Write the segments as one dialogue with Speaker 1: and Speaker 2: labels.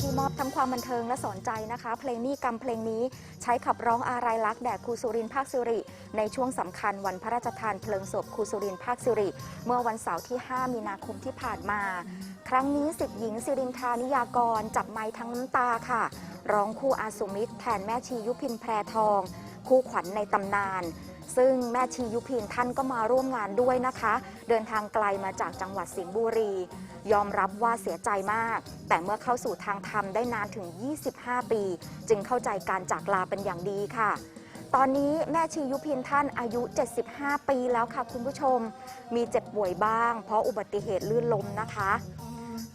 Speaker 1: ที่มอบันเทิงและสอนใจนะคะ เพลงนี้กรรมเพลงนี้ใช้ขับร้องอาลัยลักษณ์แด่ครูสุรินทร์ภาคสิริ ในช่วงสำคัญวันพระราชทานเพลิงศพครูสุรินทร์ภาคสิริ เมื่อวันเสาร์ที่ 5 มีนาคมที่ผ่านมา ครั้งนี้สิทธิหญิงสิรินทานิยากร จับไม้ทั้งน้ำตาค่ะ ร้องคู่อาสุมิตรแทนแม่ชียุพินแพรทอง คู่ขวัญในตำนาน ซึ่งแม่ชียุพินท่านก็มาร่วมงานด้วยนะคะ เดินทางไกลมาจากจังหวัดสิงห์บุรี ยอมรับว่าเสียใจมาก แต่เมื่อเข้าสู่ทางธรรมได้นานถึง 25 ปี จึงเข้าใจการจากลาเป็นอย่างดีค่ะ ตอนนี้แม่ชียุพินท่านอายุ 75 ปีแล้วค่ะคุณผู้ชม มีเจ็บป่วยบ้าง เพราะอุบัติเหตุลื่นล้มนะคะ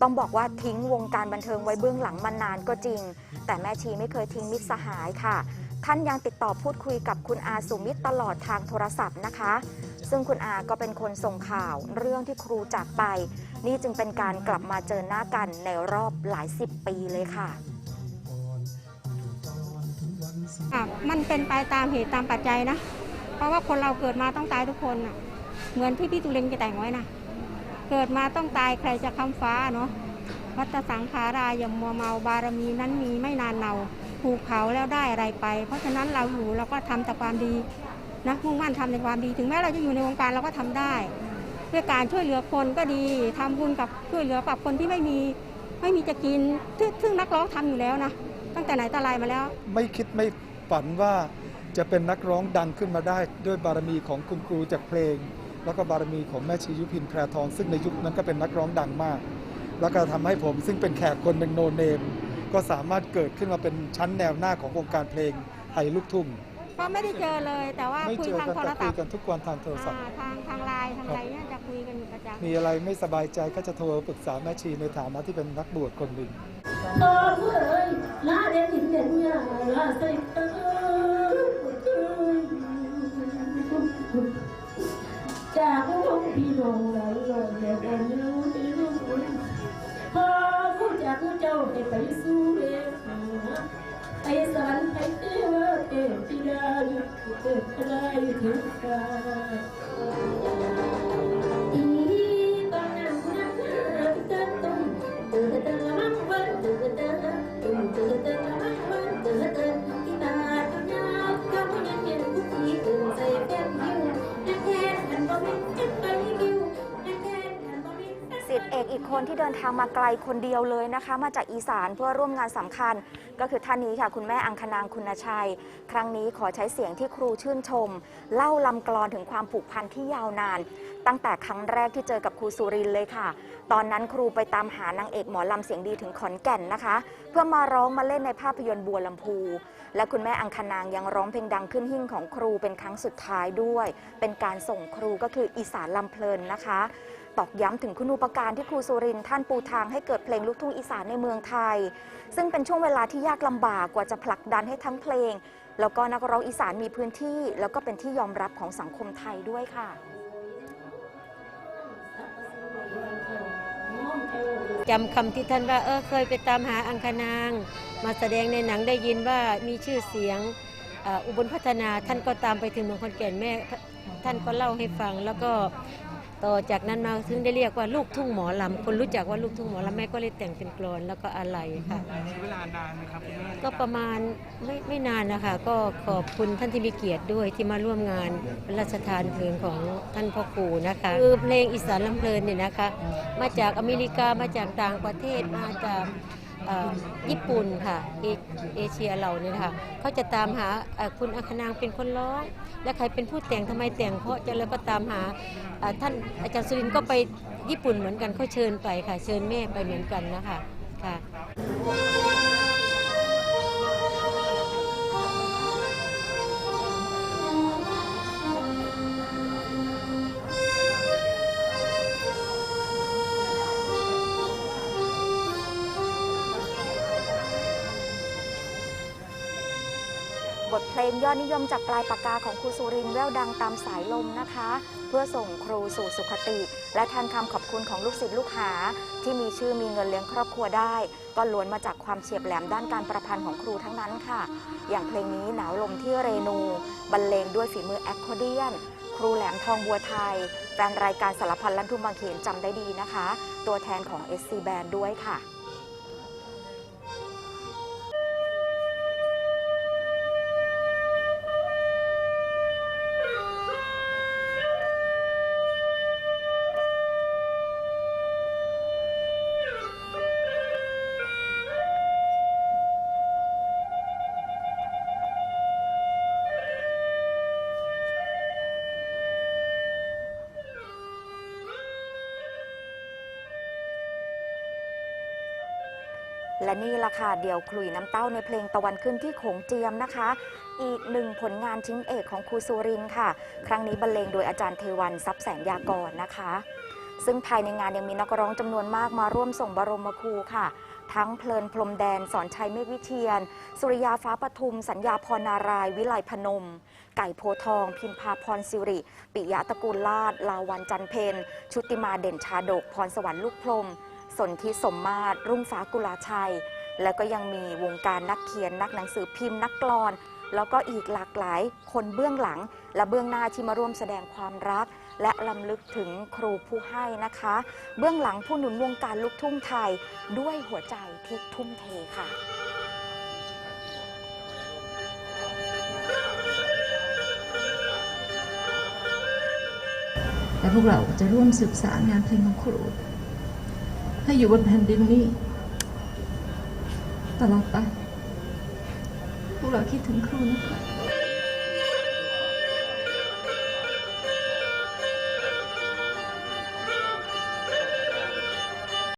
Speaker 1: ต้องบอกว่าทิ้งวงการบันเทิงไว้เบื้องหลังมานานก็จริง แต่แม่ชีไม่เคยทิ้งมิตรสหายค่ะ ท่านยังติดต่อพูดคุยกับคุณอาสุมิตตลอดทางโทรศัพท์นะคะ ซึ่งคุณอาก็เป็นคนส่งข่าวเรื่องที่ครูจากไป นี่จึงเป็นการกลับมาเจอหน้ากันในรอบหลายสิบปีเลยค่ะ
Speaker 2: มันเป็นไปตามเหตุตามปัจจัยนะ เพราะว่าคนเราเกิดมาต้องตายทุกคนน่ะเหมือนที่พี่ตุเรงจะแต่งไว้นะเกิดมาต้องตายใครจะค้ำฟ้าเนาะวัตสังขารายามัวเมาบารมีนั้นมีไม่นานเนา ถูกเผาแล้วได้อะไรไป เพราะฉะนั้นเราอยู่เราก็ทำแต่ความดีนะมุ่งมั่นทำในความดี ถึงแม้เราจะอยู่ในวงการเราก็ทำได้ด้วยการช่วยเหลือคนก็ดีทำบุญกับช่วยเหลือกับคนที่ไม่มีไม่มีจะกินซึ่งงนักร้องทำอยู่แล้วนะตั้งแต่ไหนแต่ไรมาแล้ว
Speaker 3: ไม่คิดไม่ฝันว่าจะเป็นนักร้องดังขึ้นมาได้ ด้วยบารมีของคุณครูจากเพลง แล้วก็บารมีของแม่ชียุพินแพรทอง ซึ่งในยุคนั้นก็เป็นนักร้องดังมาก แล้วก็ทำให้ผมซึ่งเป็นแขกคนหนึ่งโนเนม ก็สามารถเกิดขึ้นมาเป็นชั้นแนวหน้าของวงการเพลงไทยลูกทุ่ง
Speaker 2: ก็ไม่ได้เจอเลย แต่ว่า
Speaker 3: ไม่
Speaker 2: คุย
Speaker 3: เจอ
Speaker 2: ทาง
Speaker 3: กัน
Speaker 2: โทร
Speaker 3: แต่
Speaker 2: ศั
Speaker 3: คุ
Speaker 2: พ
Speaker 3: ย
Speaker 2: ท์
Speaker 3: กันทุกวันทางโทรศัพท์
Speaker 2: อ่าทางทางไลน์ทางอะไรเนี่ยจะคุยกันอยู่ประจำ
Speaker 3: มีอะไรไม่สบายใจก็จะโทรปรึกษาแม่ชีในฐานะที่เป็นนักบวชคนหนึ่ง
Speaker 4: ตอนเเจ้าให้ไปสู่เรื่องไปสวรรค์ไปเทวเทพิดาเกิดอะไรถึงกาย
Speaker 1: สิทธิเอกอีกคนที่เดินทางมาไกลคนเดียวเลยนะคะ มาจากอีสานเพื่อร่วมงานสำคัญ ก็คือท่านนี้ค่ะ คุณแม่อังคณางคุณชัย ครั้งนี้ขอใช้เสียงที่ครูชื่นชม เล่าลำกลอนถึงความผูกพันที่ยาวนาน ตั้งแต่ครั้งแรกที่เจอกับครูสุรินเลยค่ะ ตอนนั้นครูไปตามหานางเอกหมอลำเสียงดีถึงขอนแก่นนะคะ เพื่อมาร้องมาเล่นในภาพยนตร์บัวลำพู และคุณแม่อังคณางยังร้องเพลงดังขึ้นหิ่งของครูเป็นครั้งสุดท้ายด้วย เป็นการส่งครูก็คืออีสานลำเพลินนะคะ ตอกย้ำถึงคุณูปการที่ครูสุรินท่านปูทางให้เกิดเพลงลูกทุ่งอีสานในเมืองไทย ซึ่งเป็นช่วงเวลาที่ยากลำบากกว่าจะผลักดันให้ทั้งเพลง แล้วก็นักร้องอีสานมีพื้นที่ แล้วก็เป็นที่ยอมรับของสังคมไทยด้วยค่ะ
Speaker 5: จำคำที่ท่านว่าเออเคยไปตามหาอังคณาง มาแสดงในหนังได้ยินว่ามีชื่อเสียงอออุบลพัฒนาท่านก็ตามไปถึงเมืองขอนแก่นแม่ท่านก็เล่าให้ฟังแล้วก็ ต่อจากนั้นมาถึงได้เรียกว่าลูกทุ่งหมอลำคนรู้จักว่าลูกทุ่งหมอลำแม่ก็เลยแต่งเป็นกลอนแล้วก็อะไรค่ะ
Speaker 6: ใช้เวลานานไหมครับคุณแม่
Speaker 5: ก็ประมาณไม่ไม่นานนะคะ ก็ขอบคุณท่านที่มีเกียรติด้วยที่มาร่วมงานพระราชทานเพลิงของท่านพ่อครูนะคะคือเพลงอีสานลำเพลินเนี่ยนะคะ มาจากอเมริกามาจากต่างประเทศมาจากเอ่อ ญี่ปุ่นค่ะเอเชียเราเนี่ยนะคะเขาจะตามหาคุณอัคนางเป็นคนร้อง และใครเป็นผู้แต่งทำไมแต่งเพราะจะแล้วก็ตามหาท่านอาจารย์สุรินก็ไปญี่ปุ่นเหมือนกันเขาเชิญไปค่ะ เชิญแม่ไปเหมือนกันนะคะค่ะ
Speaker 1: บทเพลงยอดนิยมจากปลายปากกาของครูสุรินแววดังตามสายลมนะคะ เพื่อส่งครูสู่สุขติ และแทนคำขอบคุณของลูกศิษย์ลูกหา ที่มีชื่อมีเงินเลี้ยงครอบครัวได้ ก็ล้วนมาจากความเฉียบแหลมด้านการประพันธ์ของครูทั้งนั้นค่ะ อย่างเพลงนี้หนาวลมที่เรนู บรรเลงด้วยฝีมือแอคคอร์เดียนครูแหลมทองบัวไทยแฟนรายการสารพันลั่นทุ่งบางเขนจำได้ดีนะคะ ตัวแทนของ SC Band ด้วยค่ะ และนี่ล่ะค่ะเดี่ยวขลุ่ยน้ำเต้าในเพลงตะวันขึ้นที่โขงเจียมนะคะ อีกหนึ่งผลงานชิ้นเอกของครูสุรินค่ะ ครั้งนี้บรรเลงโดยอาจารย์เทวันทรัพย์แสนยากรนะคะ ซึ่งภายในงานยังมีนักร้องจำนวนมากมาร่วมส่งบรมครูค่ะ ทั้งเพลินพรมแดนสอนชัยเมฆวิเทียน สุริยาฟ้าปทุม สัญญาพรนาราย วิไลพนม ไก่โพทอง พิมพาพรสิริ ปิยะตระกูลลาดลาวันจันเพนชุติมาเด่นชาดก พรสวรรค์ลูกพรม สนธิสมมาตร รุ่งฟ้ากุลาชัย แล้วก็ยังมีวงการนักเขียนนักหนังสือพิมพ์นักกลอน แล้วก็อีกหลากหลายคนเบื้องหลัง และเบื้องหน้าที่มาร่วมแสดงความรัก และลำลึกถึงครูผู้ให้นะคะ เบื้องหลังผู้หนุนวงการลูกทุ่งไทยด้วยหัวใจที่ทุ่มเทค่ะ
Speaker 6: และพวกเราจะร่วมสืบสารงานเพลงของครู ให้อยู่บนแผ่นดินนี้ ตลอดไป พวกเราคิดถึงครูนะคะ